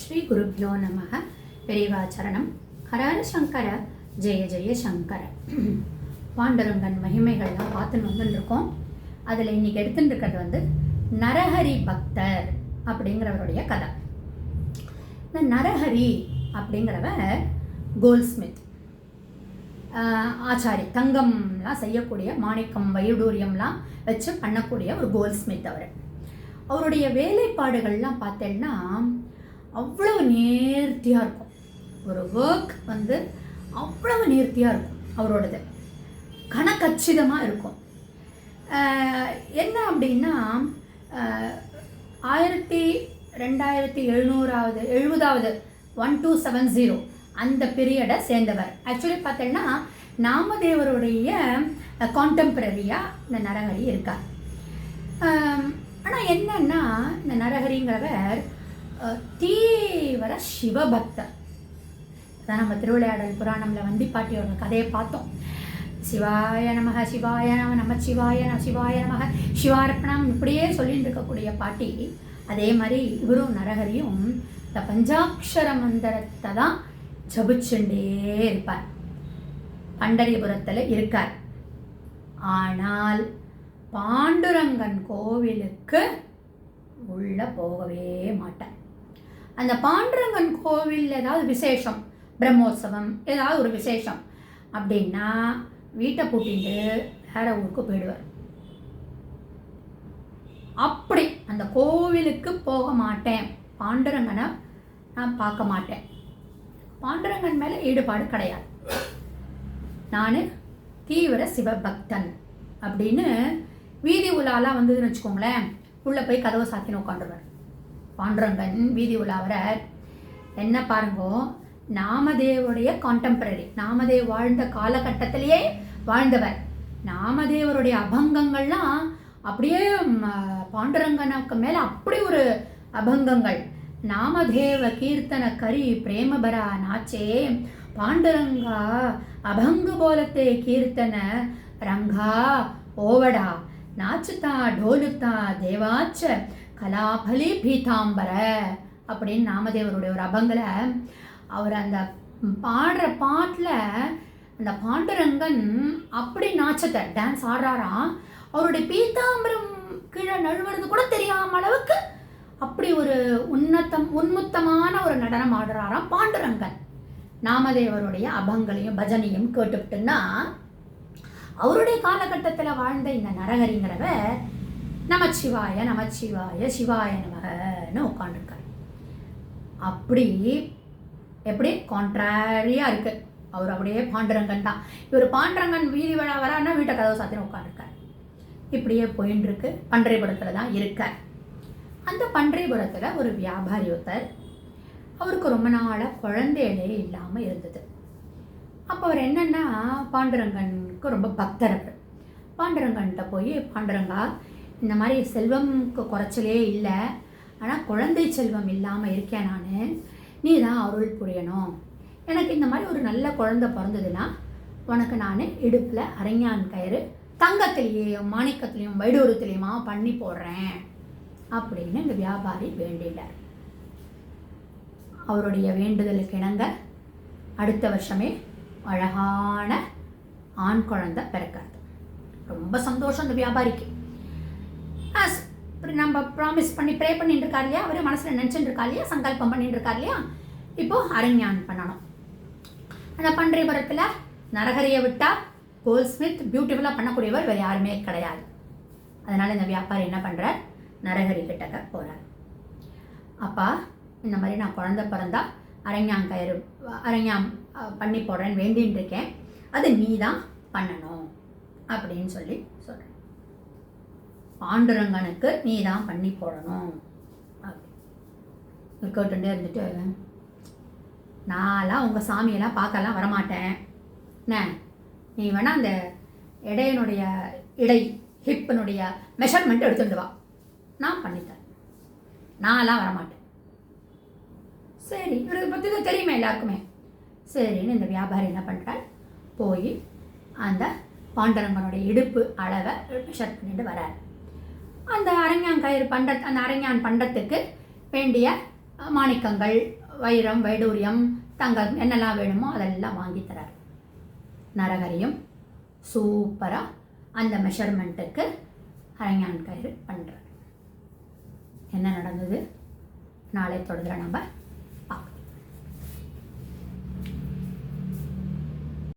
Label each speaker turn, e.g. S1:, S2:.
S1: ஸ்ரீ குருப்பியோ நமக பெரியவாச்சரணம் ஹரஹர சங்கர. ஜெய ஜெய சங்கர. பாண்டரங்கன் மகிமைகள்லாம் பார்த்துன்னு வந்துருக்கோம் இருக்கோம் அதில் இன்னைக்கு எடுத்துட்டு இருக்கிறது வந்து நரஹரி பக்தர் அப்படிங்கிறவருடைய கதை. இந்த நரஹரி அப்படிங்கிறவர் கோல்ஸ்மித் ஆச்சாரி தங்கம்லாம் செய்யக்கூடிய மாணிக்கம் வைடூரியம்லாம் வச்சு பண்ணக்கூடிய ஒரு கோல்ஸ்மித் அவர். அவருடைய வேலைப்பாடுகள்லாம் பார்த்தேன்னா அவ்வளவு நேர்த்தியாக இருக்கும். ஒரு ஒர்க் வந்து அவ்வளவு நேர்த்தியாக இருக்கும் அவரோடது. கனக்கச்சிதமாக இருக்கும். என்ன அப்படின்னா ஆயிரத்தி ரெண்டாயிரத்தி எழுநூறாவது எழுபதாவது ஒன் டூ செவன் ஜீரோ அந்த பீரியடை சேர்ந்தவர். ஆக்சுவலி பார்த்தீங்கன்னா நாமதேவருடைய கான்டெம்பரரியாக இந்த நரஹரி இருக்கார். ஆனால் என்னன்னா இந்த நரஹரிங்கிறவர் தீவிர சிவபக்தர் அதான் நம்ம திருவிளையாடல் புராணம்ல வந்திப்பாட்டியோட கதையை பார்த்தோம். சிவாய நமக சிவாய நம நம சிவாய நம சிவாய நமக. சிவார்ப்பணம் இப்படியே சொல்லிட்டு இருக்கக்கூடிய பாட்டி அதே மாதிரி இவரும் நரகரியும் இந்த பஞ்சாட்சர மந்திரத்தை தான் ஜபிச்சுண்டே இருப்பார். பண்டரிபுரத்தில் இருக்கார். ஆனால் பாண்டுரங்கன் கோவிலுக்கு உள்ள போகவே மாட்டார். அந்த பாண்டரங்கன் கோவிலில் ஏதாவது விசேஷம்? பிரம்மோற்சவம் ஏதாவது ஒரு விசேஷம். அப்படின்னா வீட்டை பூட்டிட்டு வேற ஊருக்கு போயிடுவார். அப்படி அந்த கோவிலுக்கு போக மாட்டேன். பாண்டரங்கனை நான் பார்க்க மாட்டேன். பாண்டரங்கன் மேலே ஈடுபாடு கிடையாது. நான் தீவிர சிவபக்தன் அப்படின்னு வீதி உலாலாம் வந்ததுன்னு வச்சுக்கோங்களேன். உள்ளே போய் கதவை சாத்தின்னு உட்காந்துருவார் பாண்டுரங்கன் வீதி உலாவரர் என்ன பாருங்கோ நாமதேவருடைய கான்டெம்பரரி நாமதேவ் வாழ்ந்த காலகட்டத்திலேயே வாழ்ந்தவர். நாமதேவருடைய அபங்கங்கள்லாம் அப்படியே பாண்டுரங்கனுக்கு மேலே அப்படி ஒரு அபங்கங்கள். நாமதேவ கீர்த்தன கரி பிரேமபரா நாச்சே பாண்டுரங்கா அபங்கு போலத்தே கீர்த்தன ரங்கா ஓவடா. நாச்சுத்தா டோலுத்தா தேவாச்ச கலாபலி பீதாம்பர அப்படின்னு நாமதேவருடைய ஒரு அபங்களை அவர் அந்த பாடுற பாட்டில் அந்த பாண்டுரங்கன் அப்படி நாச்சத்தை டான்ஸ் ஆடுறாராம் அவருடைய பீதாம்பரம் கீழே நழுவுறது கூட தெரியாம அளவுக்கு அப்படி ஒரு உன்னத்தம் உன்முத்தமான ஒரு நடனம் ஆடுறாராம் பாண்டுரங்கன். நாமதேவருடைய அபங்களையும் பஜனையும் கேட்டுவிட்டுன்னா அவருடைய காலகட்டத்தில் வாழ்ந்த இந்த நரகரிங்கிறவர் நமச்சிவாய நமச்சிவாய சிவாய நமகன்னு உட்காந்துருக்கார் அப்படி எப்படி? கான்ட்ராரியாக இருக்கு. அவர் அப்படியே பாண்டுரங்கன் தான். இவர் பாண்டுரங்கன் வீதி விழா வரான்னா வீட்டை கதவு சாத்தின்னு உட்காந்துருக்கார் இப்படியே போயின்னு இருக்கு பன்றைபுரத்தில் தான் இருக்கார். அந்த பன்றைபுரத்தில் ஒரு வியாபாரி ஒருத்தர் அவருக்கு ரொம்ப நாளாக குழந்தைகளே இல்லாமல் இருந்தது. அப்போ அவர் என்னென்னா பாண்டுரங்கனுக்கு ரொம்ப பக்தர் அவர். போய் பாண்டுரங்கா இந்த மாதிரி செல்வம்க்கு குறைச்சலே இல்லை. ஆனால் குழந்தை செல்வம் இல்லாமல் இருக்கேன் நான். நீ தான் அருள் புரியணும். எனக்கு இந்த மாதிரி ஒரு நல்ல குழந்தை பிறந்ததுன்னா உனக்கு நான் இடுப்பில் அரைஞான் கயிறு தங்கத்திலேயும் மாணிக்கத்திலையும் வைடூரத்திலையுமா பண்ணி போடுறேன். அப்படின்னு இந்த வியாபாரி வேண்டினார் அவருடைய வேண்டுதலுக்கு இணங்க அடுத்த வருஷமே அழகான ஆண் குழந்தை பிறக்கிறது. ரொம்ப சந்தோஷம் அந்த வியாபாரிக்கு. நம்ம ப்ராமிஸ் பண்ணி ப்ரே பண்ணிட்டு இருக்கார் இல்லையா? அவர் மனசில் நினச்சிட்டு இருக்கா இல்லையா? சங்கல்பம் பண்ணிட்டு இருக்கார் இல்லையா? இப்போ அரண்யான் பண்ணணும். அந்த பன்றிபுரத்தில் நரகரியை விட்டால் கோல்ஸ்மித் பியூட்டிஃபுல்லாக பண்ணக்கூடியவர் வேறு யாருமே கிடையாது. அதனால் இந்த வியாபாரி என்ன பண்ணுறார் நரகரி கிட்டக்க போகிறார் அப்பா இந்த மாதிரி நான் குழந்த பிறந்தா அரஞ்ஞான் கயிறு அரஞ்ஞாம் பண்ணி போடுறேன்னு வேண்டின்னு இருக்கேன் அது நீ தான் பண்ணணும் அப்படின்னு சொல்லி சொல்கிறேன் பாண்டுரங்கனுக்கு நீ தான் பண்ணி போடணும். அப்படி. இருந்துட்டு நான்லாம் உங்கள் சாமியெல்லாம் பார்க்கலாம் வரமாட்டேன். என்ன? நீ வேணால் அந்த இடையனுடைய இடை ஹிப்பினுடைய மெஷர்மெண்ட் எடுத்துட்டு வா. நான் பண்ணித்தரேன். நான்லாம் வரமாட்டேன். சரி இவருக்கு பற்றி தான் தெரியுமே எல்லாருக்குமே? சரின்னு இந்த வியாபாரி என்ன பண்ணுறார் போய் அந்த பாண்டரங்கனுடைய இடுப்பு அளவை மெஷர் பண்ணிட்டு வராரு அந்த அரங்கான் கயிறு பண்ட அந்த அரங்கான் பண்டத்துக்கு வேண்டிய மாணிக்கங்கள் வைரம் வைடூரியம் தங்கம் என்னெல்லாம் வேணுமோ அதெல்லாம் வாங்கி தரார். நரகரியும் சூப்பராக அந்த மெஷர்மெண்ட்டுக்கு அரங்கான் கயிறு பண்ணுறார் என்ன நடந்தது? நாளை தொடர்கிற நம்ம